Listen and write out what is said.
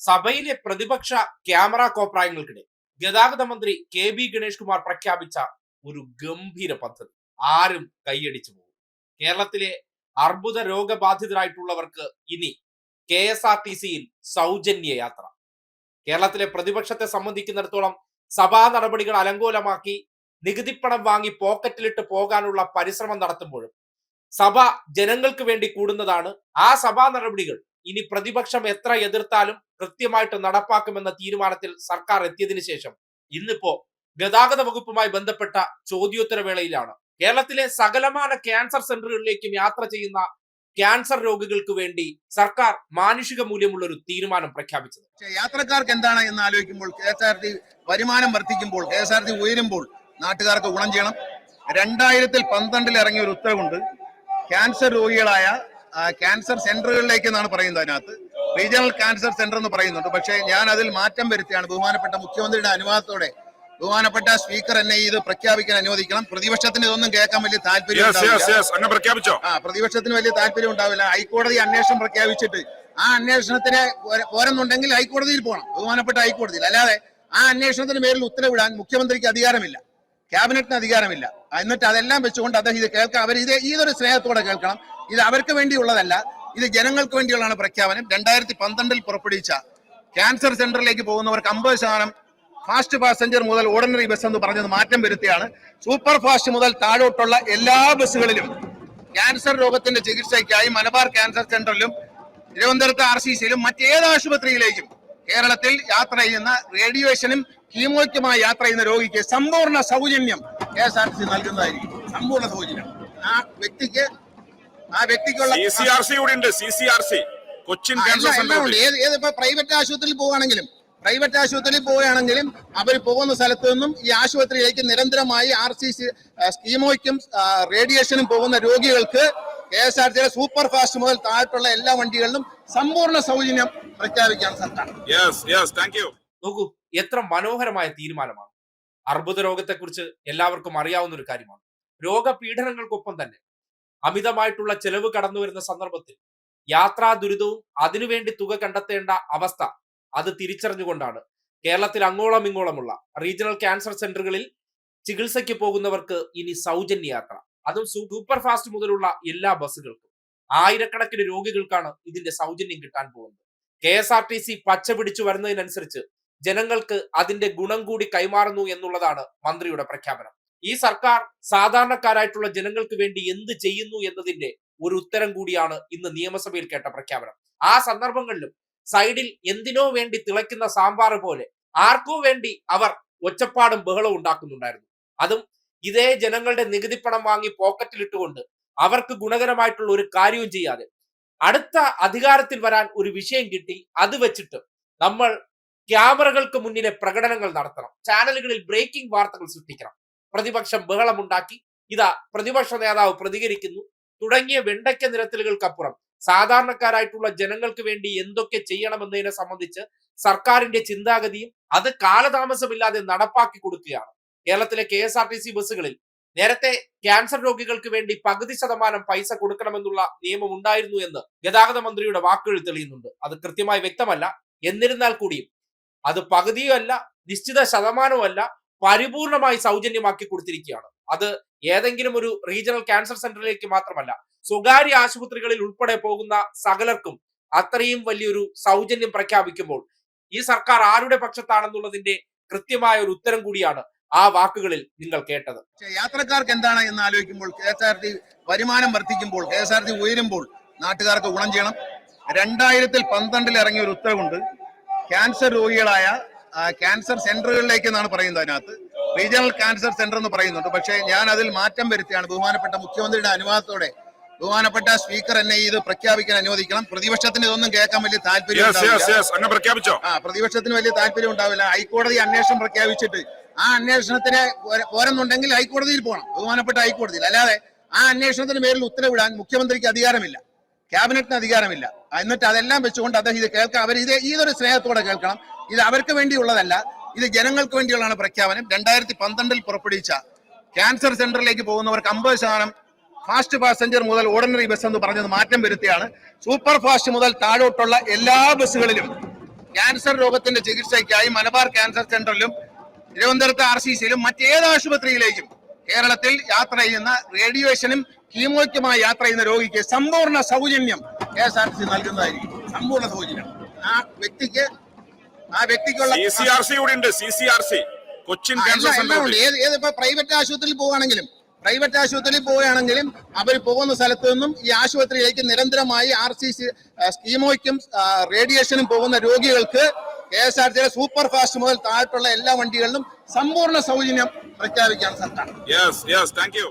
സഭയിലെ പ്രതിപക്ഷ ക്യാമറ കോപ്രായങ്ങൾക്കിടെ ഗതാഗത മന്ത്രി കെ ബി ഗണേഷ് കുമാർ പ്രഖ്യാപിച്ച ഒരു ഗംഭീര പദ്ധതി. ആരും കൈയടിച്ചു പോകും. കേരളത്തിലെ അർബുദ രോഗബാധിതരായിട്ടുള്ളവർക്ക് ഇനി കെ എസ് ആർ ടി സിയിൽ സൗജന്യ യാത്ര. കേരളത്തിലെ പ്രതിപക്ഷത്തെ സംബന്ധിക്കുന്നിടത്തോളം സഭാ നടപടികൾ അലങ്കോലമാക്കി നികുതിപ്പണം വാങ്ങി പോക്കറ്റിലിട്ട് പോകാനുള്ള പരിശ്രമം നടത്തുമ്പോഴും സഭ ജനങ്ങൾക്ക് വേണ്ടി കൂടുന്നതാണ് ആ സഭാ നടപടികൾ ഇനി പ്രതിപക്ഷം എത്ര എതിർത്താലും കൃത്യമായിട്ട് നടപ്പാക്കുമെന്ന തീരുമാനത്തിൽ സർക്കാർ എത്തിയതിന് ശേഷം ഇന്നിപ്പോ ഗതാഗത വകുപ്പുമായി ബന്ധപ്പെട്ട ചോദ്യോത്തരവേളയിലാണ്. കേരളത്തിലെ സകലമാന ക്യാൻസർ സെന്ററുകളിലേക്കും യാത്ര ചെയ്യുന്ന ക്യാൻസർ രോഗികൾക്ക് വേണ്ടി സർക്കാർ മാനുഷിക മൂല്യമുള്ള ഒരു തീരുമാനം പ്രഖ്യാപിച്ചത്. യാത്രക്കാർക്ക് എന്താണ് എന്ന് ആലോചിക്കുമ്പോൾ കെ എസ് ആർ ടി വരുമാനം വർദ്ധിക്കുമ്പോൾ കെ എസ് ആർ ടി ഉയരുമ്പോൾ നാട്ടുകാർക്ക് ഗുണം ചെയ്യണം. രണ്ടായിരത്തിൽ പന്ത്രണ്ടിൽ ഇറങ്ങിയ ഒരു ഉത്തരവുണ്ട്. ക്യാൻസർ രോഗികളായ ക്യാൻസർ സെന്ററുകളിലേക്ക് എന്നാണ് പറയുന്നത് അതിനകത്ത്. റീജിയണൽ ക്യാൻസർ സെന്റർ എന്ന് പറയുന്നുണ്ട്. പക്ഷേ ഞാൻ അതിൽ മാറ്റം വരുത്തിയാണ്. ബഹുമാനപ്പെട്ട മുഖ്യമന്ത്രിയുടെ അനുവാദത്തോടെ ബഹുമാനപ്പെട്ട സ്പീക്കർ എന്നെ ഇത് പ്രഖ്യാപിക്കാൻ അനുവദിക്കണം. പ്രതിപക്ഷത്തിന് ഇതൊന്നും കേൾക്കാൻ വലിയ താല്പര്യം പ്രഖ്യാപിച്ചോ? ആ പ്രതിപക്ഷത്തിന് വലിയ താല്പര്യം ഉണ്ടാവില്ല. ഹൈക്കോടതി അന്വേഷണം പ്രഖ്യാപിച്ചിട്ട് ആ അന്വേഷണത്തിന് പോര- പോരെന്നുണ്ടെങ്കിൽ ഹൈക്കോടതിയിൽ പോകണം ബഹുമാനപ്പെട്ട ഹൈക്കോടതിയിൽ. അല്ലാതെ ആ അന്വേഷണത്തിന് പേരിൽ ഉത്തരവിടാൻ മുഖ്യമന്ത്രിക്ക് അധികാരമില്ല. ക്യാബിനറ്റിന് അധികാരമില്ല. എന്നിട്ട് അതെല്ലാം വെച്ചുകൊണ്ട് അദ്ദേഹം ഇത് കേൾക്കാം അവർ ഇത് ഒരു സ്നേഹത്തോടെ കേൾക്കണം. ഇത് അവർക്ക് വേണ്ടിയുള്ളതല്ല. ഇത് ജനങ്ങൾക്ക് വേണ്ടിയുള്ളതാണ് പ്രഖ്യാപനം. രണ്ടായിരത്തി പന്ത്രണ്ടിൽ പുറപ്പെടുവിച്ച ക്യാൻസർ സെന്ററിലേക്ക് പോകുന്നവർക്ക് അമ്പത് ശതമാനം ഫാസ്റ്റ് പാസഞ്ചർ മുതൽ ഓർഡിനറി ബസ് എന്ന് പറഞ്ഞത് മാറ്റം വരുത്തിയാണ്. സൂപ്പർ ഫാസ്റ്റ് മുതൽ താഴോട്ടുള്ള എല്ലാ ബസ്സുകളിലും ക്യാൻസർ രോഗത്തിന്റെ ചികിത്സയ്ക്കായി മലബാർ ക്യാൻസർ സെന്ററിലും തിരുവനന്തപുരത്ത് ആർ സി സിയിലും മറ്റേത് ആശുപത്രിയിലേക്കും കേരളത്തിൽ യാത്ര ചെയ്യുന്ന റേഡിയേഷനും കീമോയ്ക്കുമായി യാത്ര ചെയ്യുന്ന രോഗിക്ക് സമ്പൂർണ സൗജന്യം കെ എസ് ആർ സി നൽകുന്നതായിരിക്കും. സമ്പൂർണ സൗജന്യം. ആ വ്യക്തിക്ക് ആ വ്യക്തിക്കുള്ള സി സി ആർ സി കൂടി ഉണ്ട് C C R C. Cochin ആ, ക്യാൻസർ സെന്റർ ഉണ്ട്. ഏത് ഏത് ഇപ്പൊ പ്രൈവറ്റ് ആശുപത്രിയിൽ പോവുകയാണെങ്കിലും പ്രൈവറ്റ് ആശുപത്രിയിൽ പോവുകയാണെങ്കിലും അവർ പോകുന്ന സ്ഥലത്ത് നിന്നും ഈ ആശുപത്രിയിലേക്ക് നിരന്തരമായി ആർ സി സി സ്കീമോയ്ക്കും റേഡിയേഷനും പോകുന്ന രോഗികൾക്ക് കെ എസ് ആർ ടിയുടെ സൂപ്പർ ഫാസ്റ്റ് മുതൽ താഴെയുള്ള എല്ലാ വണ്ടികളിലും സമ്പൂർണ സൗജന്യം പ്രഖ്യാപിക്കാൻ സർക്കാർ യെസ് യെസ് താങ്ക് നോക്കൂ എത്ര മനോഹരമായ തീരുമാനമാണ്. അർബുദ രോഗത്തെക്കുറിച്ച് എല്ലാവർക്കും അറിയാവുന്ന ഒരു കാര്യമാണ്. രോഗപീഡനങ്ങൾക്കൊപ്പം തന്നെ അമിതമായിട്ടുള്ള ചെലവ് കടന്നു വരുന്ന സന്ദർഭത്തിൽ യാത്രാ ദുരിതവും അതിനുവേണ്ടി തുക കണ്ടെത്തേണ്ട അവസ്ഥ അത് തിരിച്ചറിഞ്ഞുകൊണ്ടാണ്. കേരളത്തിൽ അങ്ങോളം ഇങ്ങോളമുള്ള റീജിയണൽ ക്യാൻസർ സെന്ററുകളിൽ ചികിത്സയ്ക്ക് പോകുന്നവർക്ക് ഇനി സൗജന്യ യാത്ര. അതും സൂപ്പർ ഫാസ്റ്റ് മുതലുള്ള എല്ലാ ബസ്സുകൾക്കും. ആയിരക്കണക്കിന് രോഗികൾക്കാണ് ഇതിന്റെ സൗജന്യം കിട്ടാൻ പോകുന്നത്. K S R T C പച്ച പിടിച്ചു വരുന്നതിനനുസരിച്ച് ജനങ്ങൾക്ക് അതിന്റെ ഗുണം കൂടി കൈമാറുന്നു എന്നുള്ളതാണ് മന്ത്രിയുടെ പ്രഖ്യാപനം. ഈ സർക്കാർ സാധാരണക്കാരായിട്ടുള്ള ജനങ്ങൾക്ക് വേണ്ടി എന്ത് ചെയ്യുന്നു എന്നതിന്റെ ഒരു ഉത്തരം കൂടിയാണ് ഇന്ന് നിയമസഭയിൽ കേട്ട പ്രഖ്യാപനം. ആ സന്ദർഭങ്ങളിലും സൈഡിൽ എന്തിനോ വേണ്ടി തിളയ്ക്കുന്ന സാമ്പാർ പോലെ ആർക്കോ വേണ്ടി അവർ ഒച്ചപ്പാടും ബഹളവും ഉണ്ടാക്കുന്നുണ്ടായിരുന്നു. അതും ഇതേ ജനങ്ങളുടെ നികുതിപ്പണം വാങ്ങി പോക്കറ്റിലിട്ടുകൊണ്ട് അവർക്ക് ഗുണകരമായിട്ടുള്ള ഒരു കാര്യവും ചെയ്യാതെ അടുത്ത അധികാരത്തിൽ വരാൻ ഒരു വിഷയം കിട്ടി. അത് വെച്ചിട്ട് നമ്മൾ ക്യാമറകൾക്ക് മുന്നിലെ പ്രകടനങ്ങൾ നടത്തണം. ചാനലുകളിൽ ബ്രേക്കിംഗ് വാർത്തകൾ സൃഷ്ടിക്കണം. പ്രതിപക്ഷം ബഹളമുണ്ടാക്കി. ഇതാ പ്രതിപക്ഷ നേതാവ് പ്രതികരിക്കുന്നു. തുടങ്ങിയ വെണ്ടയ്ക്ക നിരത്തലുകൾക്കപ്പുറം സാധാരണക്കാരായിട്ടുള്ള ജനങ്ങൾക്ക് വേണ്ടി എന്തൊക്കെ ചെയ്യണമെന്നതിനെ സംബന്ധിച്ച് സർക്കാരിന്റെ ചിന്താഗതിയും അത് കാലതാമസമില്ലാതെ നടപ്പാക്കി കൊടുക്കുകയാണ്. കേരളത്തിലെ K S R T C ബസ്സുകളിൽ നേരത്തെ ക്യാൻസർ രോഗികൾക്ക് വേണ്ടി പകുതി ശതമാനം പൈസ കൊടുക്കണമെന്നുള്ള നിയമം ഉണ്ടായിരുന്നു എന്ന് ഗതാഗത മന്ത്രിയുടെ വാക്കുകൾ തെളിയുന്നുണ്ട്. അത് കൃത്യമായി വ്യക്തമല്ല. എന്നിരുന്നാൽ കൂടിയും അത് പകുതിയോ അല്ല നിശ്ചിത ശതമാനവും അല്ല പരിപൂർണമായി സൗജന്യമാക്കി കൊടുത്തിരിക്കുകയാണ്. അത് ഏതെങ്കിലും ഒരു റീജിയണൽ ക്യാൻസർ സെന്ററിലേക്ക് മാത്രമല്ല സ്വകാര്യ ആശുപത്രികളിൽ ഉൾപ്പെടെ പോകുന്ന സകലർക്കും അത്രയും വലിയൊരു സൗജന്യം പ്രഖ്യാപിക്കുമ്പോൾ ഈ സർക്കാർ ആരുടെ പക്ഷത്താണെന്നുള്ളതിന്റെ കൃത്യമായ ഒരു ഉത്തരം കൂടിയാണ് ആ വാക്കുകളിൽ നിങ്ങൾ കേട്ടത്. യാത്രക്കാർക്ക് എന്താണ് എന്ന് ആലോചിക്കുമ്പോൾ കെ എസ് ആർ ടി വരുമാനം വർദ്ധിക്കുമ്പോൾ കെ എസ് ആർ ടി ഉയരുമ്പോൾ നാട്ടുകാർക്ക് ഗുണം ചെയ്യണം. രണ്ടായിരത്തിൽ പന്ത്രണ്ടിൽ ഇറങ്ങിയ ഒരു ഉത്തരവുണ്ട് ക്യാൻസർ രോഗികളായ ക്യാൻസർ സെന്ററുകളിലേക്ക് എന്നാണ് പറയുന്നത് അതിനകത്ത്. റീജിയണൽ ക്യാൻസർ സെന്റർ എന്ന് പറയുന്നുണ്ട്. പക്ഷേ ഞാൻ അതിൽ മാറ്റം വരുത്തിയാണ്. ബഹുമാനപ്പെട്ട മുഖ്യമന്ത്രിയുടെ അനുവാദത്തോടെ ബഹുമാനപ്പെട്ട സ്പീക്കർ എന്നെ ഇത് പ്രഖ്യാപിക്കാൻ അനുവദിക്കണം. പ്രതിപക്ഷത്തിന് ഇതൊന്നും കേൾക്കാൻ വലിയ താല്പര്യം പ്രഖ്യാപിച്ചോ? ആ പ്രതിപക്ഷത്തിന് വലിയ താല്പര്യം ഉണ്ടാവില്ല. ഹൈക്കോടതി അന്വേഷണം പ്രഖ്യാപിച്ചിട്ട് ആ അന്വേഷണത്തിന് പോര- പോരെന്നുണ്ടെങ്കിൽ ഹൈക്കോടതിയിൽ പോകണം ബഹുമാനപ്പെട്ട ഹൈക്കോടതിയിൽ. അല്ലാതെ ആ അന്വേഷണത്തിന് പേരിൽ ഉത്തരവിടാൻ മുഖ്യമന്ത്രിക്ക് അധികാരമില്ല. ക്യാബിനറ്റിന് അധികാരമില്ല. എന്നിട്ട് അതെല്ലാം വെച്ചുകൊണ്ട് അദ്ദേഹം ഇത് കേൾക്കാം അവർ ഇത് ഒരു സ്നേഹത്തോടെ കേൾക്കണം. ഇത് അവർക്ക് വേണ്ടിയുള്ളതല്ല ഇത് ജനങ്ങൾക്ക് വേണ്ടിയുള്ളതാണ് പ്രഖ്യാപനം. രണ്ടായിരത്തി പന്ത്രണ്ടിൽ പുറപ്പെടുവിച്ച ക്യാൻസർ സെന്ററിലേക്ക് പോകുന്നവർക്ക് അമ്പത് ശതമാനം ഫാസ്റ്റ് പാസഞ്ചർ മുതൽ ഓർഡിനറി ബസ് എന്ന് പറഞ്ഞത് മാറ്റം വരുത്തിയാണ്. സൂപ്പർ ഫാസ്റ്റ് മുതൽ താഴോട്ടുള്ള എല്ലാ ബസ്സുകളിലും ക്യാൻസർ രോഗത്തിന്റെ ചികിത്സയ്ക്കായി മലബാർ ക്യാൻസർ സെന്ററിലും തിരുവനന്തപുരത്ത് ആർ സി സിയിലും മറ്റേത് ആശുപത്രിയിലേക്കും കേരളത്തിൽ യാത്ര ചെയ്യുന്ന റേഡിയേഷനും കീമോയ്ക്കുമായി യാത്ര ചെയ്യുന്ന രോഗിക്ക് സമ്പൂർണ സൗജന്യം കെ എസ് ആർ സി നൽകുന്നതായിരിക്കും. സമ്പൂർണ സൗജന്യം. ആ വ്യക്തിക്ക് ആ വ്യക്തിക്കുള്ള സി സി ആർ സി കൂടി ഉണ്ട് C C R C. Cochin cancer centre ഏത് ഏത് ഇപ്പൊ പ്രൈവറ്റ് ആശുപത്രിയിൽ പോവുകയാണെങ്കിലും പ്രൈവറ്റ് ആശുപത്രിയിൽ പോവുകയാണെങ്കിലും അവർ പോകുന്ന സ്ഥലത്ത് നിന്നും ഈ ആശുപത്രിയിലേക്ക് നിരന്തരമായി ആർ സി സി സ്കീമോയ്ക്കും റേഡിയേഷനും പോകുന്ന രോഗികൾക്ക് കെ എസ് ആർ ടിയുടെ സൂപ്പർ ഫാസ്റ്റ് മുതൽ താഴെയുള്ള എല്ലാ വണ്ടികളിലും സമ്പൂർണ സൗജന്യം പ്രഖ്യാപിക്കാൻ സർക്കാർ യെസ് യെസ് താങ്ക് യു